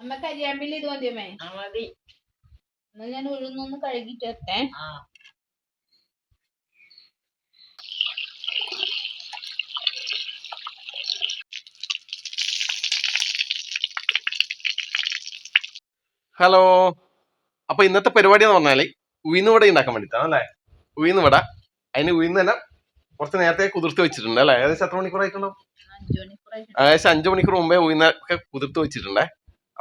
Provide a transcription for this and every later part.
അമ്മ കരിയാമ്പിൽ ഇത് മതിയമ്മേ. മതി. എന്നാ ഞാൻ ഉഴുന്നൊന്ന് കഴുകിട്ട് വരട്ടെ ഹലോ. അപ്പൊ ഇന്നത്തെ പരിപാടി എന്ന് പറഞ്ഞാൽ ഉഴുന്ന് വട ഉണ്ടാക്കാൻ വേണ്ടിട്ടാണ് അല്ലേ? ഉഴുന്ന് വട. അതിന് ഉയർന്ന് തന്നെ കുറച്ച് നേരത്തെ കുതിർത്ത് വെച്ചിട്ടുണ്ട് അല്ലേ? ഏകദേശം എത്ര മണിക്കൂർ ആയിട്ടുണ്ടോ ഏകദേശം അഞ്ചു മണിക്കൂർ മുമ്പേ ഉഴുന്നൊക്കെ കുതിർത്ത് വെച്ചിട്ടുണ്ടേ.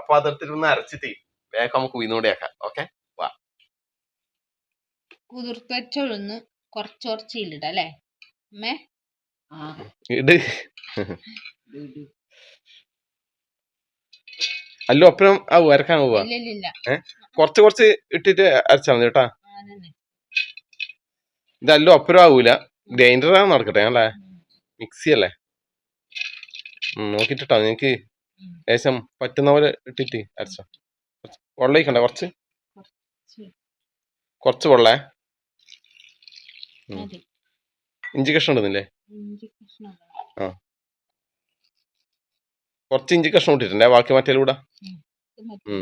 അപ്പൊ അതെടുത്തിട്ടൊന്ന് അരച്ചിട്ട് വേഗം നമുക്ക് ആക്കാം. വടയാക്കാം വാ. കുതിർത്ത് വെച്ച ഉഴുന്ന് കുറച്ച് കുറച്ച് ഇല്ലിടാം അല്ലേ? അമ്മേ. ആ. ഇട്. അല്ലോ അപ്പുറം ആ അരക്കാൻ പോവാ. കുറച്ച് കുറച്ച് ഇട്ടിട്ട് അരച്ചാൽ മതി കേട്ടാ. ഇതല്ലോ അപ്പുറം ആവൂല. ഗ്രൈൻഡറാണ് നടക്കട്ടെ അല്ലേ? മിക്സി അല്ലേ? നോക്കിട്ടോ നിങ്ങക്ക് നിനക്ക് ഏകദേശം പറ്റുന്ന പോലെ ഇട്ടിട്ട് അരച്ചോ. കുറച്ച് വെള്ളം ഒഴിക്കണ്ട കുറച്ച്. കുറച്ച് വെള്ളേ. ഇഞ്ചി കഷ്ണം ഇടുന്നില്ലേ? ആ. കുറച്ച് ഇഞ്ചി കഷ്ണം ഇട്ടിട്ടുണ്ടേ ബാക്കി മറ്റേലൂടെ ഇത് മതി.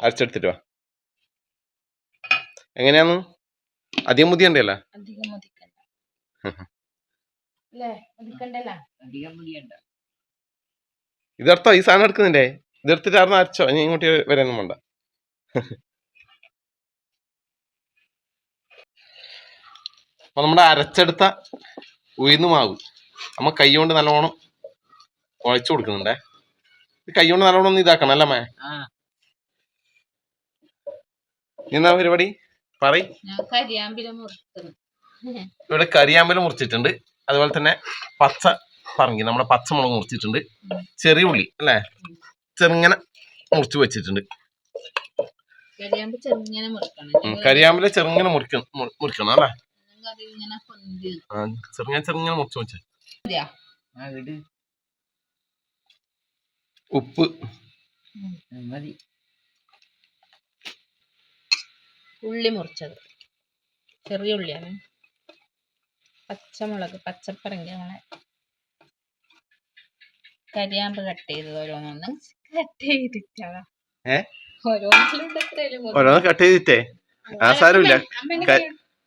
അരച്ചെടുത്തിട്ട് വാ. എങ്ങനെയാന്ന്? അധികം മുതിയണ്ടല്ല അധികം മുതിക്കണ്ട. അല്ലേ? മതിക്കണ്ടല്ല? അധികം മുടിയണ്ട ഇതെടുത്തോ ഈ സാധനം എടുക്കുന്നില്ലേ ഇതെടുത്തിട്ടായിരുന്നു അരച്ചോ. ഇനി ഇങ്ങോട്ട് വരാനൊന്നും വേണ്ട. അപ്പൊ നമ്മുടെ അരച്ചെടുത്ത ഉയർന്നു മാവ് നമ്മ കൈ കൊണ്ട് നല്ലോണം കുഴച്ചു കൊടുക്കുന്നുണ്ടേ. കൈ കൊണ്ട് നല്ലോണം ഒന്ന് ഇതാക്കണം അല്ലേ മേ ആ. എന്നാ പരിപാടി? കരിയാമ്പില ഇവിടെ കരിയാമ്പൽ മുറിച്ചിട്ടുണ്ട്. അതുപോലെ തന്നെ പച്ച പറങ്കി. നമ്മുടെ പച്ചമുളക് മുറിച്ചിട്ടുണ്ട്. ചെറിയ ഉള്ളി അല്ലേ? ചെറുങ്ങനെ മുറിച്ചു വെച്ചിട്ടുണ്ട്. കരിയാമ്പിലെ ചെറുങ്ങനെ മുറിക്കണം മുറിക്കണം അല്ലേ? ചെറുങ്ങനെ ചെറുങ്ങനെ മുറിച്ച് വെച്ച. ഉപ്പ്. മതി. ഉള്ളി മുറിച്ചത്. ചെറിയ ഉള്ളിയാണ്. പച്ചമുളക് പച്ചപ്പറങ്കി അങ്ങനെ കരിയാമ്പ് കട്ട് ചെയ്തത് ഓരോന്നൊന്ന്. കട്ട് ചെയ്തിട്ടാ. ഓരോന്ന് കട്ട് ചെയ്തിട്ടേ? ആ, സാരമില്ല.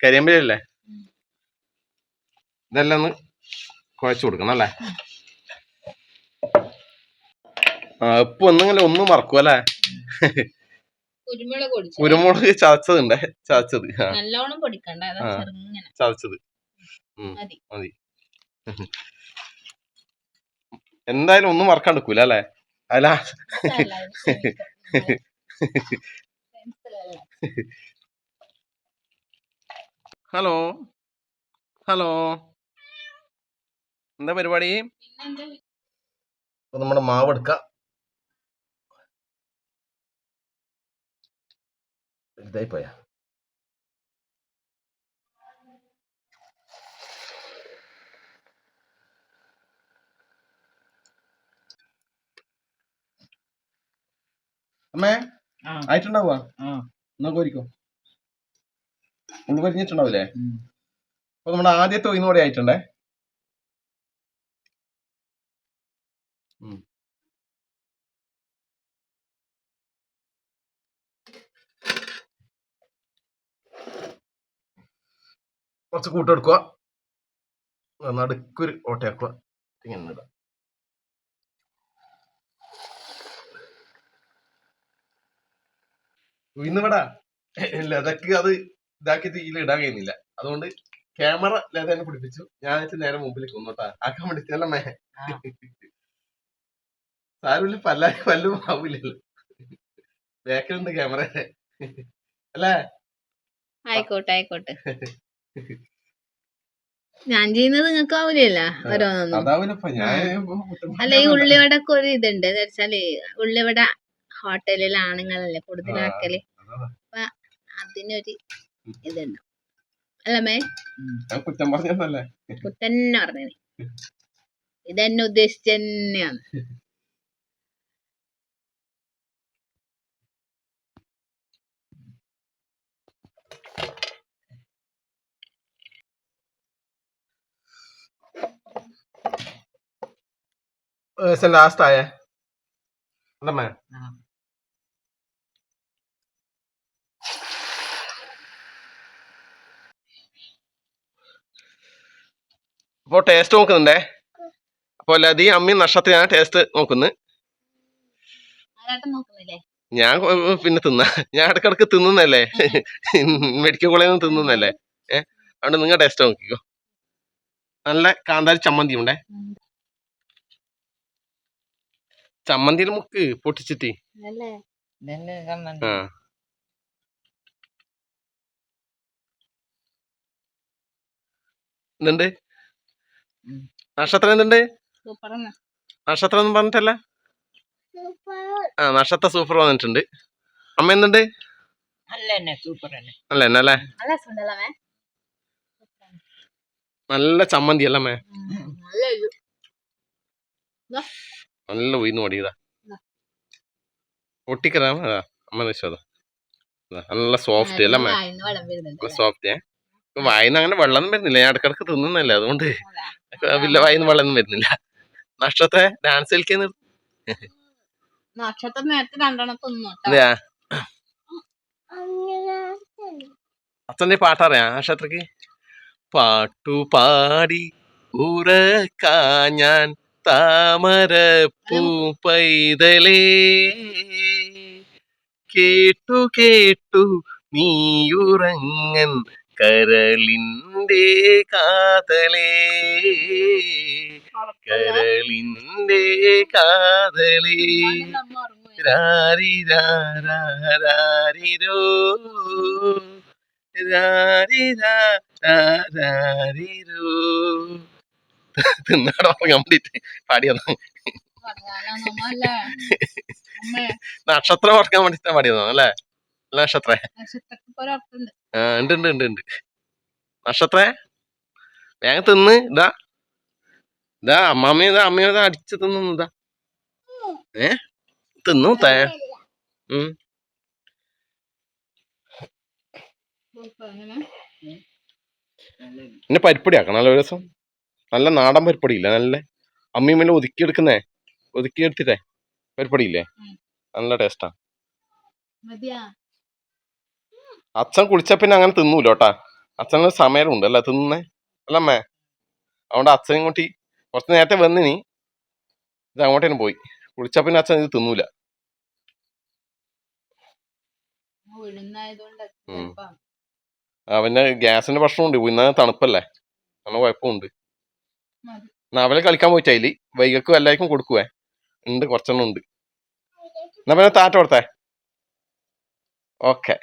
കരിയാമ്പലല്ലേ. ഇതെല്ലാം ഒന്ന് കുഴച്ചു കൊടുക്കണം അല്ലേ? ആ ഉപ്പ് ഒന്നെങ്കിലും ഒന്നും മറക്കും അല്ലേ? കുരുമുളക് ചതച്ചതുണ്ട്. ചതച്ചത്. നല്ലോണം പൊടിക്കണ്ട. ചതച്ചത്. മതി. എന്തായാലും ഒന്നും വർക്ക് എടുക്കൂല അല്ലേ? അല്ല. ഹലോ. ഹലോ. എന്താ പരിപാടി? നമ്മുടെ മാവ് എടുക്ക. ഇതായി പോയാ. അമ്മേ ആയിട്ടുണ്ടാവുക എന്നാ കോരിക്കോ. ഉള്ളു കരിഞ്ഞിട്ടുണ്ടാവില്ലേ. അപ്പൊ നമ്മുടെ ആദ്യത്തെ ഒയിനോടെ ആയിട്ടുണ്ടേ? ഉം. കുറച്ച് കൂട്ടെടുക്കുക നടുക്കൊരു ഓട്ടയാക്കുക ഇങ്ങനെ ഇടാം. ഉഴുന്നുവടാ ലതക്ക് അത് ഇതാക്കി തീയിൽ ഇടാൻ കഴിയുന്നില്ല. അതുകൊണ്ട് ക്യാമറ ലതനെ പിടിപ്പിച്ചു. ഞാൻ നേരെ മുമ്പിൽ കൊന്നോട്ടാ ആക്കാൻ വേണ്ടിട്ടല്ല മേ. സാരമില്ല പല്ല പല്ലും ആവില്ലല്ലോ ബാക്കിലുണ്ട് ക്യാമറ. അല്ലേ? ആയിക്കോട്ടെ ആയിക്കോട്ടെ. ഞാൻ ചെയ്യുന്നത് നിങ്ങൾക്ക് ആവൂലല്ല ഓരോന്നൊന്നും. അല്ല ഈ ഉള്ളിവടക്ക് ഒരു ഇതുണ്ട്. എന്ന് വെച്ചാൽ ഉള്ളിവട ഹോട്ടലിൽ ആണുങ്ങളല്ലേ കൂടുതലാക്കൽ. അപ്പൊ അതിനൊരു ഇതുണ്ടാവും അല്ലമ്മേ. കുറ്റം പറഞ്ഞതല്ലേ കുറ്റന്നെ പറഞ്ഞേ ഇതെന്നെ ഉദ്ദേശിച്ച തന്നെയാണ്. ലാസ്റ്റ് ആയേ. അല്ലമ്മേ അപ്പോൾ ടേസ്റ്റ് നോക്കുന്നുണ്ടേ? അപ്പോൾ ലതി അമ്മയും നഷ്ടത്തിനാണ് ടേസ്റ്റ് നോക്കുന്നത് ആരാട്ടം നോക്കുന്നില്ലേ? ഞാൻ പിന്നെ തിന്ന. ഞാൻ ഇടക്കിടക്ക് തിന്നുന്നല്ലേ? മെഡിക്കൽ കോളേജിൽ നിന്ന് തിന്നുന്നല്ലേ? ഏഹ് അതുകൊണ്ട് നിങ്ങൾ ടേസ്റ്റ് നോക്കിക്കോ. നല്ല കാന്താരി ചമ്മന്തി ഉണ്ടേ? ചമ്മന്തിയിൽ മുക്ക് പൊട്ടിച്ചിട്ട്. ആ. എന്തുണ്ട്. നക്ഷത്രം എന്തുണ്ട്? സൂപ്പർ നക്ഷത്രം ഒന്നും പറഞ്ഞിട്ടല്ല? ആ നക്ഷത്ര സൂപ്പർ വന്നിട്ടുണ്ട്. അമ്മ എന്തുണ്ട്? നല്ല തന്നെ അല്ല? നല്ല നല്ല ചമ്മന്തി അല്ലേ അമ്മേ? നല്ല ഉയർന്നു. ഒട്ടിക്കരാ അതാ അമ്മ? നിശ്ചയതാ നല്ല സോഫ്റ്റ് അല്ലേ വെള്ളം സോഫ്റ്റ് ഏ? വായിന്ന് അങ്ങനെ വെള്ളം വരുന്നില്ല. ഞാൻ ഇടക്കിടക്ക് തിന്നുന്നല്ലേ. അതുകൊണ്ട് വില്ല വായിന്ന് വെള്ളം വരുന്നില്ല. നക്ഷത്ര ഡാൻസ് കളിക്കാൻ നക്ഷത്രം നേരത്തെ രണ്ടെണ്ണം തിന്നു കേട്ടോ. അതെയാ? അച്ഛന്റെ പാട്ടറിയാ. നക്ഷത്രക്ക്? പാട്ടുപാടി ഉറക്കാ ഞാൻ താമര പൂ പൈതലേ. കേട്ടു കേട്ടു നീയുറങ്ങൻ കരളിന്റെ കാതലേ കരളിന്റെ കാതലേ. രാരി രാരിരാരാരിരോ തിന്നാടോ കംപ്ലീറ്റ് പാടിയതാണ് നക്ഷത്രം ഓർക്കാൻ വേണ്ടിട്ട് പാടിയതാണ് അല്ല? നക്ഷത്രേ. ഉണ്ട് ഉണ്ട് ഉണ്ട് ഉണ്ട്. നക്ഷത്രേ വേഗം തിന്ന് ഇതാ. ഇതാ അമ്മാമ്മ ഇതാ അമ്മ ഇതാ അടിച്ച് തിന്നു ഇതാ. ഏ? തിന്നു തേ. ഉം? പിന്നെ പരിപ്പടി ആക്കണം നല്ല ഒരു ദിവസം നല്ല നാടൻ പരിപ്പടി ഇല്ല നല്ല അമ്മീമ്മ ഒതുക്കിയെടുക്കുന്നേ ഒതുക്കിയെടുത്തിട്ടേ പരിപ്പടി ഇല്ലേ. നല്ല ടേസ്റ്റാ? അച്ഛൻ കുളിച്ച പിന്നെ അങ്ങനെ തിന്നൂല കേട്ടാ അച്ഛന് സമയമുണ്ട് അല്ല തിന്നേ അല്ലമ്മേ. അതുകൊണ്ട് അച്ഛൻ ഇങ്ങോട്ട് കുറച്ച് നേരത്തെ വന്നിനി ഇത് അങ്ങോട്ടേനും പോയി. കുളിച്ച പിന്നെ അച്ഛൻ ഇത് തിന്നൂല. അവന്റെ ഗ്യാസിന്റെ പ്രശ്നമുണ്ട്. ഇന്ന തണുപ്പല്ലേ. അങ്ങനെ കുഴപ്പമുണ്ട്. അവലെ കളിക്കാൻ പോയിട്ട് അതിൽ. വൈകക്കും എല്ലാവർക്കും കൊടുക്കുവേ. ഉണ്ട് കുറച്ചെണ്ണം ഉണ്ട്. എന്നാ പിന്നെ താറ്റ കൊടുത്തേ. ഓക്കെ.